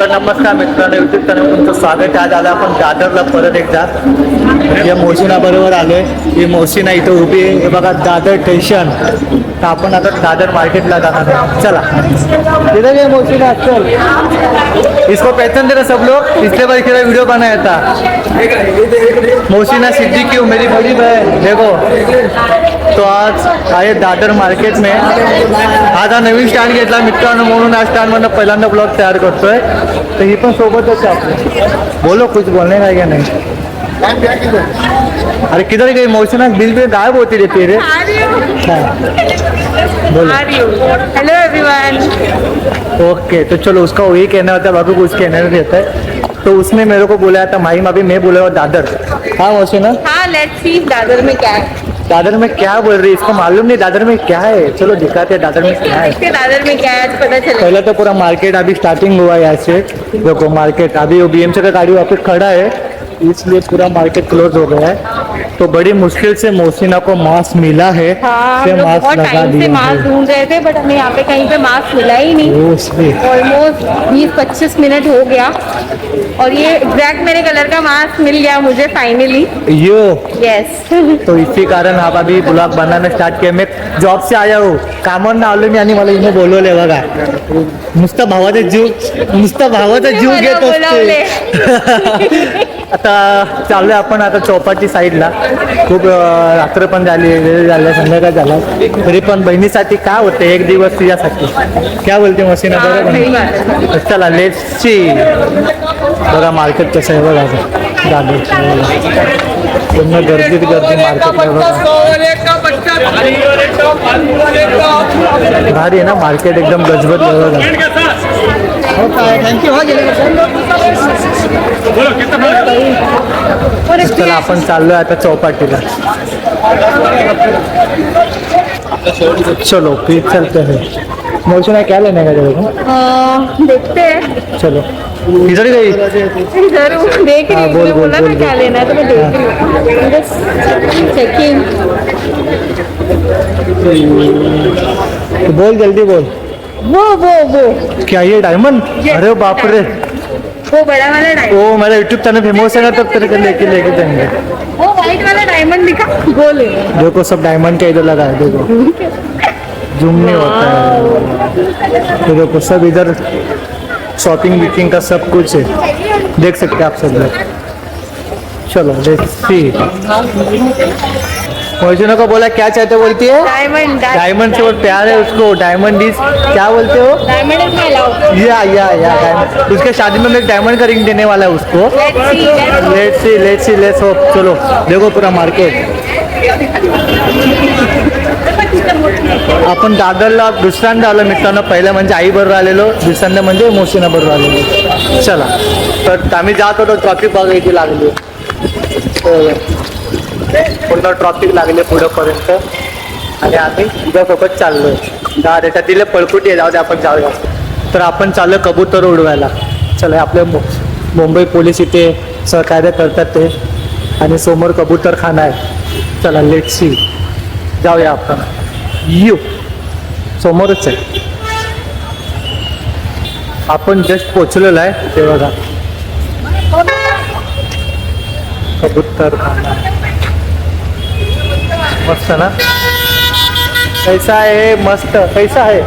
तर नमस्कार मित्रांनो युट्यूब चॅनल तुमचं स्वागत आहे. आज आपण दादरला परत एकदा. या मोशिना बरोबर आलोय. ही मोशिना इथं उभी आहे. बघा, दादर स्टेशन तर आपण आता दादर मार्केटला जाणार आहे. चला. तिथं काय मोशिना चल. इसको पहचान देना सब लोग. इसलिए बार खेला वीडियो बनाया था. सिद्दीकी हूँ मेरी बड़ी बहन देखो. तो आज आहे दादर मार्केट में. आज हा नवीन स्टँड घेतला मित्रांनो म्हणून. आज स्टँड मधनं पहिल्यांदा ब्लॉग तयार करतोय. तर ही पण सोबतच आहे आपली. बोलो, कुछ बोलने का क्या नहीं? अरे किधर गई? मौसम बिल बिल गायब होती रहती है रे। हाँ, हेलो एवरीवन ओके तो चलो उसका वही कहना होता है बाकी कुछ कहना नहीं रहता है। तो उसने मेरे को बोला था माही अभी मैं बोला दादर। हाँ मौसम हाँ लेट्स सी दादर में क्या है। दादर में क्या बोल रही है? इसको मालूम नहीं दादर में क्या है? चलो दिखाते हैं दादर में क्या है दादर में क्या है पता चले। पहले तो पूरा मार्केट अभी स्टार्टिंग हुआ है यहाँ से। देखो मार्केट अभी वो बीएमसी का गाड़ी वहाँ पे खड़ा है। इसलिए पूरा मार्केट क्लोज हो गया है। तो बड़ी मुश्किल से मोहसिना को मास्क मिला है। हाँ से मास्क बहुत लगा टाइम से मास्क ढूंढ रहे थे बट हमें यहाँ पे कहीं पे मास्क मिला ही नहीं। ऑलमोस्ट बीस पच्चीस मिनट हो गया। और ये एग्जैक्ट मेरे कलर का मास्क मिल गया मुझे फाइनली यो। यस तो इसी कारण आप अभी ब्लॉग बनाना स्टार्ट किया। मैं जॉब से आया हूँ। कामावर ना आलो मी आणि मला इथे बोलवले बघा नुसतं भावाचा जीव नुसतं भावाचा जीव घेत बोलावले. असते आता चाललोय आपण आता चौपाटी साईडला. खूप रात्र पण झाली वेळ झाला संध्याकाळ झाला. तरी पण बहिणीसाठी काय होते एक दिवस तुझ्यासाठी काय बोलते मशीना? है चला लेट्स सी बघा मार्केट कसं आहे बघा. पूर्ण गर्दीत गर्दी मार्केटला बघा. भारी आहे ना मार्केट एकदम गजबत आहे बघा चला आपण चाललोय आता चौपाटीला चलो फिर चलते हैं। मौसम क्या लेने का तेरे को अह, देखते हैं। चलो। इधर गई? जरूर देख रही हाँ, हूँ बोल, मुझे बोल, बोला ना बोल, क्या बोल। लेना है तो मैं देख रही हूँ। बस चेकिंग तो बोल जल्दी बोल। वो वो वो। क्या ये डायमंड अरे बाप रे। वो बड़ा वाला डायमंड ओ मेरा यूट्यूब चैनल फ़ेमस है ना तब तेरे को लेके लेके जाएँगे वो व्हाइट वाला डायमंड दिखा। वो ले। देखो सब डायमंड का इधर लगा है देखो। जूम नहीं होता है। तो देखो सब इधर शॉपिंग विकिंग का सब कुछ है। देख सकते हैं आप सब लोग। चलो लेट्स सी मोहसिना को बोला क्या चाहते बोलती है। डायमंड डायमंड से बहुत प्यार है उसको डायमंड इज क्या बोलते हो? डायमंड या या या डायमंड उसके शादी में मैं डायमंड का रिंग देने वाला है उसको। Let's see let's see let's hope चलो देखो पूरा मार्केट आपण दादरला दुसऱ्यांदा आलो मित्रांनो. पहिलं म्हणजे आई बरोबर आलेलो. दुसऱ्यांदा म्हणजे मोशिना बरोबर आलेलो. चला. तर आम्ही जात होतो ट्रॉफिक बघायची लागली. हो. पूर्ण ट्रॉफिक लागले पुढंपर्यंत. आणि आम्ही तुझ्यासोबत चाललोय. दहा रेटा दिले पळकुटी जाऊ दे आपण जाऊया. तर आपण चाललो कबूतर उडवायला. चला आपले मु- मुंबई पोलीस इथे सहकार्य करतात ते. आणि समोर कबूतर खाना आहे. चला लेट सी जाऊया आपण. यू समोरच आहे. आपण जस्ट पोचलेलो आहे ते बघा. कबूतर खाना मस्त ना? कैसा आहे मस्त. कैसा आहे.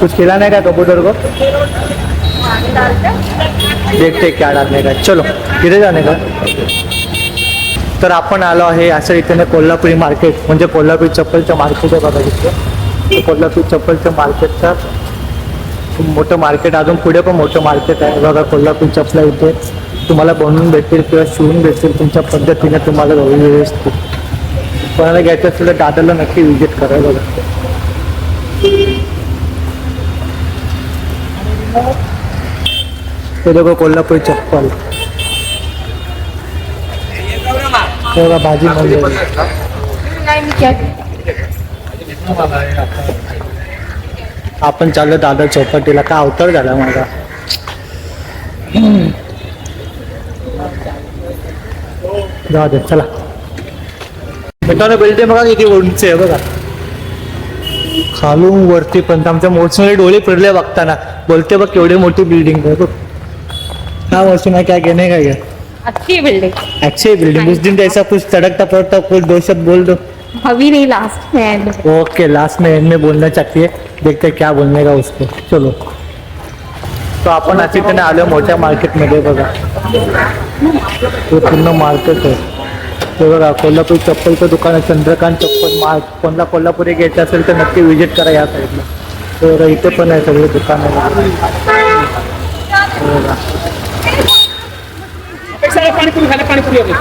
कुछ बघा नाही का कबूतर को? देखते क्या डालने का चलो किती जाणे का. तर आपण आलो आहे असं इथे कोल्हापुरी मार्केट म्हणजे कोल्हापुरी चप्पलचं मार्केट आहे बघा इथे. कोल्हापूर कोल्हापुरी चप्पलचं मार्केटचं खूप मोठं मार्केट अजून पुढे पण मोठं मार्केट आहे बघा कोल्हापूर चपला इथे. तुम्हाला बनवून भेटतील किंवा शिवून भेटतील तुमच्या पद्धतीने तुम्हाला व्यवस्थित कोणाला घ्यायचं असेल तर दादाला नक्की विजिट करा बघा. ते देखो कोल्हापुरी चप्पल. ते बघा भाजी म्हणजे आपण चाललो दादा चौपाटीला. का अवतार झाला माझा. जाऊ दे चला। मित्रांनो बिल्डिंग बघा किती उंच आहे बघा. खालून वरती पण आमच्या मोठमोठे डोळे फिरले बघताना. बोलते बघ केवढी मोठी बिल्डिंग आहे बघ. हाँ मोहसिना क्या कहने का क्या अच्छी बिल्डिंग अच्छी बिल्डिंग उस दिन जैसा कुछ तड़कता पड़ता कुछ दो शब्द बोल दो. अभी नहीं लास्ट में ओके लास्ट में एंड में बोलना चाहती है. देखते क्या बोलने का उसको. चलो. तो आपण अशी त्याने आलो मोठ्या मार्केटमध्ये बघा. हे पूर्ण मार्केट आहे. हे बघा कोल्हापूर चप्पलचं दुकान आहे. चंद्रकांत चप्पल मार्क कोणला कोल्हापुरी घ्यायचं असेल तर नक्की विजिट करा या साईडला बघा इथे पण आहे सगळे दुकान. आहे हे.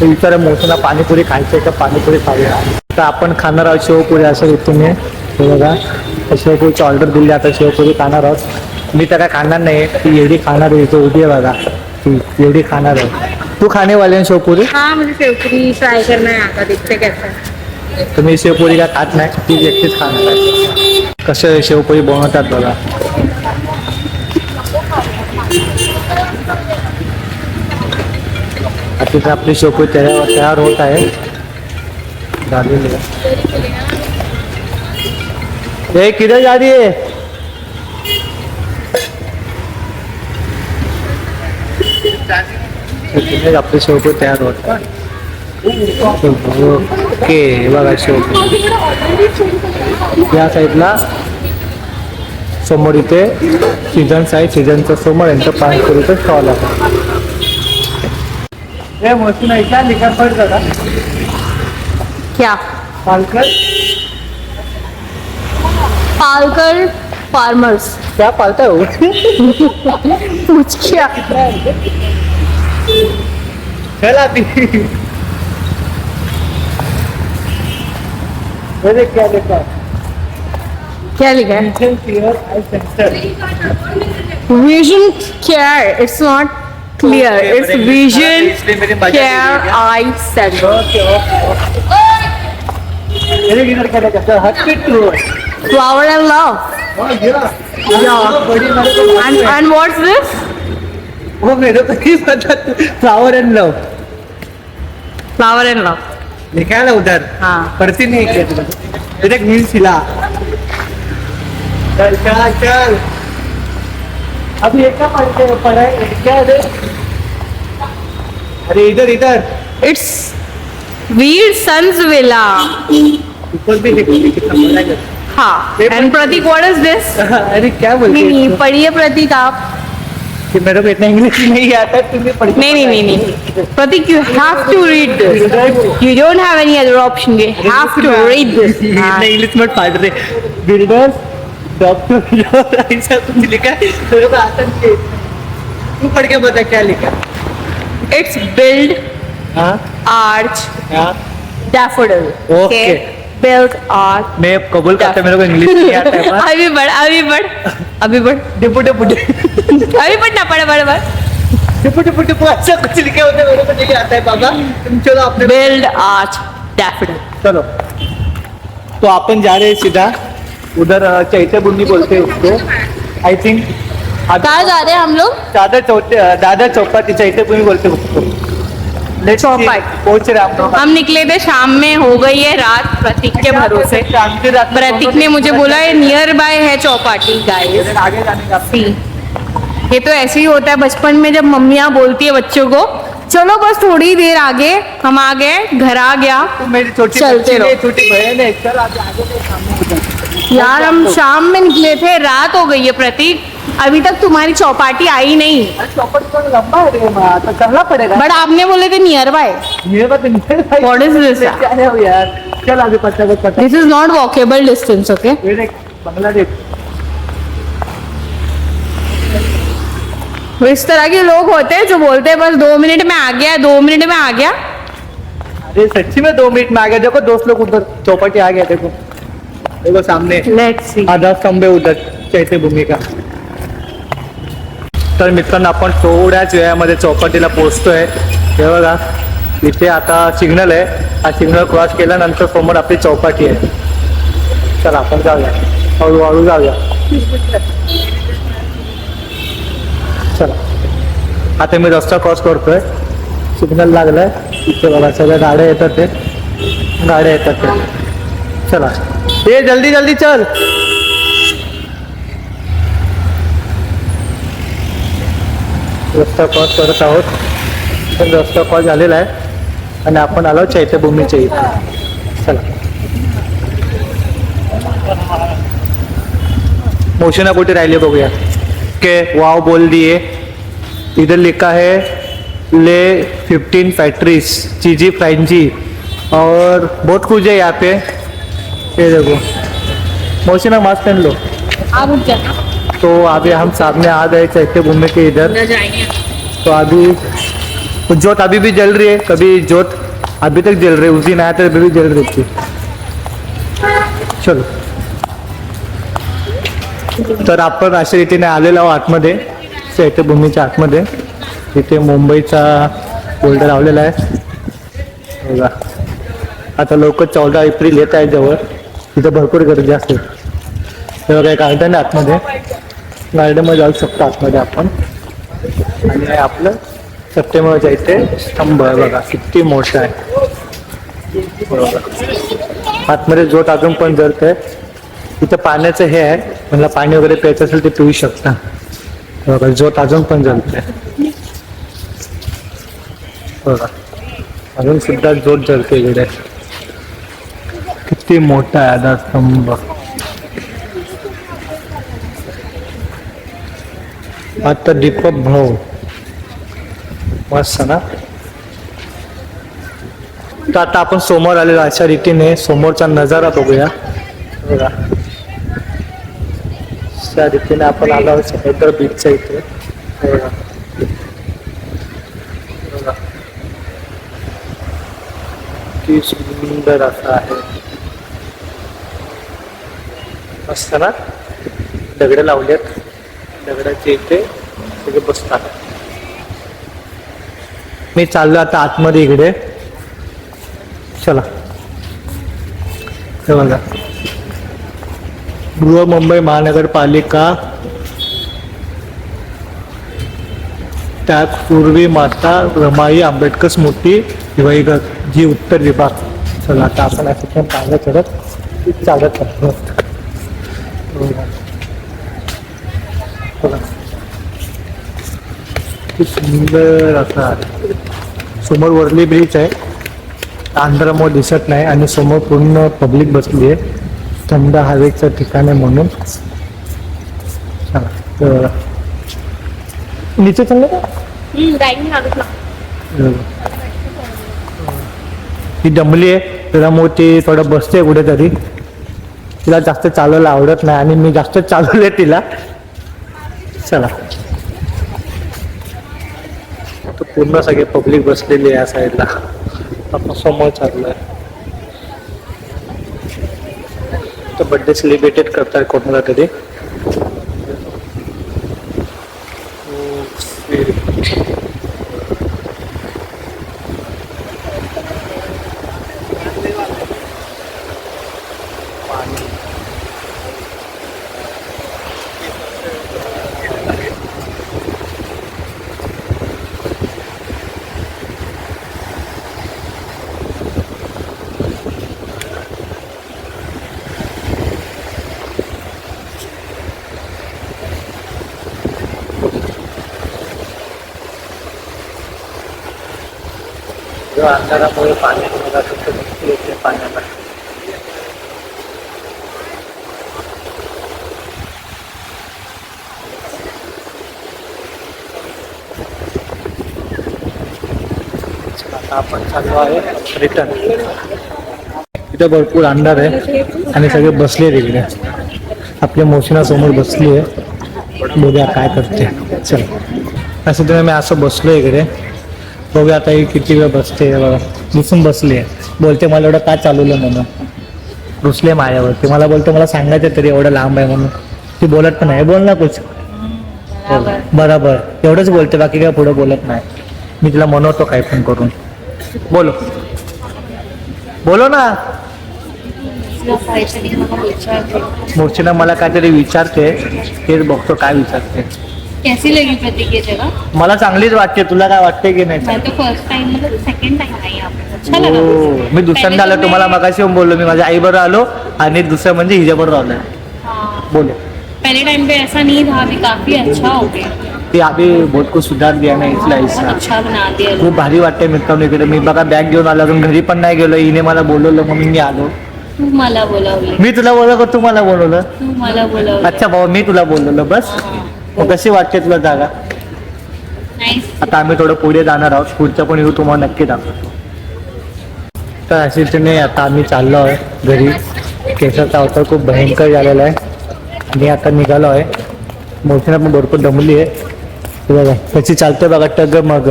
तर विचारा मोठ्याला पाणीपुरी खायची आहे का? पाणीपुरी खाऊया तर आपण खाणार आहोत शेवपुरी असं रीतीने. हे बघा शेवपुरीची ऑर्डर दिली आता शेवपुरी खाणार आहोत मी तर काय खाणार नाही ती एवढी खाणार आहे इथे उभी आहे बघा ती एवढी खाणार आहे तू खाणे वाले आहे शेवपुरी? हाँ ट्राई करना है आता देखते कैसा तर मी शेवपुरी काय खात नाही ती एकटीच खाणार आहे कसं शेवपुरी बनवतात बघा आता तिथे आपली शेवपुरी तयार तयार होत आहे. झालेली आहे ए किधर जा रही है? आपली शेवपुरी तयार होत ओके हे बघा शेवपुरी या साईडला समोर इथे सीझन्स आहे सीझनच्या समोर यांचं पाणीपुरीचं स्टॉल आहे. ए मस्त नाही का? लिखा पड दादा क्या? पालकर? पालकर फार्मर्स। क्या पालता हो पूछ क्या? चल आती ये देख? क्या लिखा है? क्या लिखा है Vision Clear. Eye Center. Vision care it's not clear Okay, it's बड़े विजन इसलिए मेरी मजा केयर नहीं आई सेंटर लिखा फ्लावर एंड लव बड़ी मेरे को एंड एंड व्हाट्स दिस वो मेरे को नहीं पता flower and love flower and love लिखा है. ना उधर हाँ पढ़ती नहीं क्या ये देख नील सिला चल चल चल. अभी एक क्या पढ़ते पढ़ा है क्या है? अरे इधर इधर. इट्स वीर सन्स विला ऊपर भी कितना है. हाँ. प्रतीक व्हाट इज दिस अरे क्या बोलते नहीं नहीं पढ़िए प्रतीक आप। कि मेरे को इतना इंग्लिश नहीं आता तुम्हें पढ़ नहीं नहीं नहीं नहीं। प्रतीक you have to read this. You don't have any other option you have to read this. हाँ. इंग्लिश में पढ़ रहे बिल्डर्स डॉक्टर ऐसा कुछ लिखा है। मेरे को आता नहीं है। तू पढ़ के बता क्या लिखा? It's build हाँ। arch हाँ। daffodil Okay. Build arch मैं कबूल करता मेरे को इंग्लिश नहीं आता है अभी बढ़ अभी बढ़ अभी बढ़। डिपो डिपो अभी बढ़ ना पढ़ बढ़ बढ़ डिपो डिपो डिपो ऐसा कुछ लिखे होते हैं, मेरे को नहीं आता है बाबा। तुम चलो अपने build arch daffodil चलो। तो अपन जा रहे हैं सीधा। उधर चैत्य बुन्नी बोलते हैं उसको। आई थिंक कहाँ जा रहे हैं हम लोग? दादा चौथे दादा चौपाटी चैत्य बुन्नी बोलते हैं उसको। पहुँच रहे हम लोग हम निकले थे शाम में हो गई है रात प्रतीक के भरोसे। की रात में प्रतीक ने मुझे बोला है नियर बाय है चौपाटी गाइस आगे जाने का। ये तो ऐसे ही होता है बचपन में जब मम्मियाँ बोलती है बच्चों को चलो बस थोड़ी देर आगे हम आ गए घर आ गया तो मेरी छोटी चलते रहो। छोटी बहन है चल आगे आगे तो सामने यार हम शाम में निकले थे रात हो गई है प्रतीक। अभी तक तुम्हारी चौपाटी आई नहीं। चौपट तो लंबा है तो पड़ेगा। बट आपने बोले थे नियर बाय ये बात नहीं What is this? क्या वो यार। चल आगे पता पता this is not walkable distance okay इस तरह के लोग होते हैं जो बोलते हैं बस दो मिनट में आ गया दो मिनट में आ गया। अरे सच्ची में दो मिनट में आ गया। देखो दोस्त लोग उधर चौपाटी आ गया देखो। देखो सामने। आधा स्तंभ उधर चैत्यभूमी का। तर मित्रांनो आपण थोड्याच वेळामध्ये चौपाटीला पोहोचतोय. हे बघा इथे आता सिग्नल आहे. हा सिग्नल क्रॉस केल्यानंतर समोर आपली चौपाटी आहे. चला आपण जाऊया. हळूहळू जाऊया. चला. आता मी रस्ता क्रॉस करतोय. सिग्नल लागलाय. इथे बघा सगळ्या गाड्या येतात ते. गाड्या येतात ते. चला. ये जल्दी जल्दी चल. रस्ता क्रॉस करत आहोत. पण रस्ता क्रॉस झालेला आहे. आणि आपण आलो चैत्यभूमीच्या इथे. चला. मोशना कुठे राहिली बघूया. के वाव बोल दिए इधर लिखा है ले 15 फैक्ट्रीज चीजी फ्रेंची और बहुत कुछ है यहाँ पे. ये देखो. मोशिना मास्क पहन लो. आप तो अभी हम सामने आ गए चैत्य भूमि के इधर। तो अभी तो जोत अभी भी जल रही है कभी जोत अभी तक जल रही है उस दिन आया था अभी भी जल रही थी। चलो। तर आपण अशा रीतीने आलेलो आहोत आतमध्ये चैत्यभूमीच्या आतमध्ये. तिथे मुंबईचा बोल्ड लावलेला आहे. बघा. आता लोक चौदा एप्रिल येत आहे जवळ. तिथे भरपूर गर्दी असते. हे एक गार्डन आहे आतमध्ये. गार्डनमध्ये जाऊ शकतो आतमध्ये आपण. आणि आपलं सप्टेंबरच्या इथे स्तंभ आहे बघा किती मोठा आहे. बरोबर. आतमध्ये जोट अजून पण जळतंय. इथं पाण्याचं हे आहे मला पाणी वगैरे प्यायचं असेल ते पिऊ शकता. बघा जोट अजून पण जळते बघा अजून सुद्धा जोत जळते इकडे. किती मोठा आहे आता स्तंभ. आता दीपक भाऊ मस्त ना? तर आता आपण समोर आलेलो अशा रीतीने समोरचा नजारा बघूया. बघा. अशा रीतीने आपण आलो आहोत समुद्र बीचच्या इथे. बघा. बघा. किती सुंदर असा आहे. मस्त ना? दगड लावलेत. दगडाचे इथे सगळे बसतात मी चाललो आता आतमध्ये इकडे. चला. हे बघा. बृहमुंबई महानगरपालिका त्यात पूर्वी माता रमाई आंबेडकर स्मृती दिवाईघर जी उत्तर विभाग. चला आता आपण असं पण चालत करत चालत किती सुंदर असं समोर वरली ब्रिज आहे. अंधारामुळे दिसत नाही आणि समोर पूर्ण पब्लिक बसली आहे. थंड हवेचं ठिकाण आहे म्हणून. चला, तर नीचे चाललं का? ती दमली आहे. त्याच्यामुळे ती थोडं बसते कुठेतरी. तिला जास्त चालवायला आवडत नाही आणि मी जास्त चालवले तिला. चला. तर पूर्ण सगळे पब्लिक बसलेली आहे या साईडला आपण समोर चाललोय. तर बर्थडे सेलिब्रेटेड करतात कोणाला तरी? अंधारामुळे पाण्याची मला फक्त भीती येते पाण्याला. आपण चाललो आहे रिटर्न. इथे भरपूर अंधार आहे आणि सगळे बसले तिकडे आपल्या मोशिना समोर बसली आहे. बघा काय करते. चल. असं तुम्ही मी असं बसलो इकडे. बघूया आता ही किती वेळ बसते बघा. दिसून बसली आहे. बोलते मला एवढं का चालवलं म्हणून? रुसले माझ्यावरती मला बोलते मला सांगायचं तरी एवढं लांब आहे म्हणून. ती बोलत पण नाही. बोल ना कुछ. बरोबर. एवढंच बोलते बाकी काय पुढं बोलत नाही. मी तिला म्हणवतो काय पण करून. बोलो. बोलो ना. मूर्छेनं मला काहीतरी विचारते. तेच बघतो काय विचारते. कैसी लगी प्रतीक ये जगह मला चांगलीच वाटते. तुला काय वाटते की नाही? मैं तो फर्स्ट टाइम मतलब सेकंड टाइम आई यहाँ पे अच्छा लगा. मी दुसऱ्यांदा आलो पहिले तुम्हाला तुम्ही- मगाशी येऊन बोललो. मी माझ्या आई बरोबर आलो आणि दुसरं म्हणजे हिच्याबरोबर आलोय हाँ. बोलो. पहले टाइम पे ऐसा नहीं था अभी काफी अच्छा हो गया. ती अभी बहुत कुछ सुधार दिया ना इथला बहुत हिस्सा अच्छा बना दिया खूप भारी वाटते मित्रांनो इकडे. मी बघा बॅग घेऊन आलो अजून घरी पण नाही गेलो. हिने मला बोलवलं मग मी आलो. तू मला बोलावले. मी तुला बोलवलं का तू मला बोलवलं? तू मला बोलावले. अच्छा भाऊ मी तुला बोलवलं बस. मग कशी वाटते तुला जागा? आता आम्ही थोडं पुढे जाणार आहोत. पुढचं पण येऊ तुम्हाला नक्की दाखवतो. तर अशीच नाही आता आम्ही चाललो आहे घरी. केसाचा अवतार खूप भयंकर झालेला आहे. आणि आता निघालो आहे. मोठीना पण भरपूर दमली आहे. बघा त्याची चालते बघा टग मग.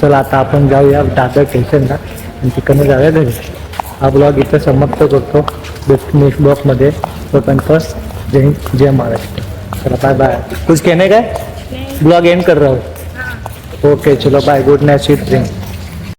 चला आता आपण जाऊया दादर स्टेशनला आणि तिकडनं जाऊया घरी. हा ब्लॉग इथं समाप्त करतो. नेक्स्ट ब्लॉगमध्ये तोपर्यंत जय जय महाराष्ट्र. चला बाय बाय कुछ कहने का ब्लॉग एंड कर रहा हूँ। ओके चलो bye good night sweet dream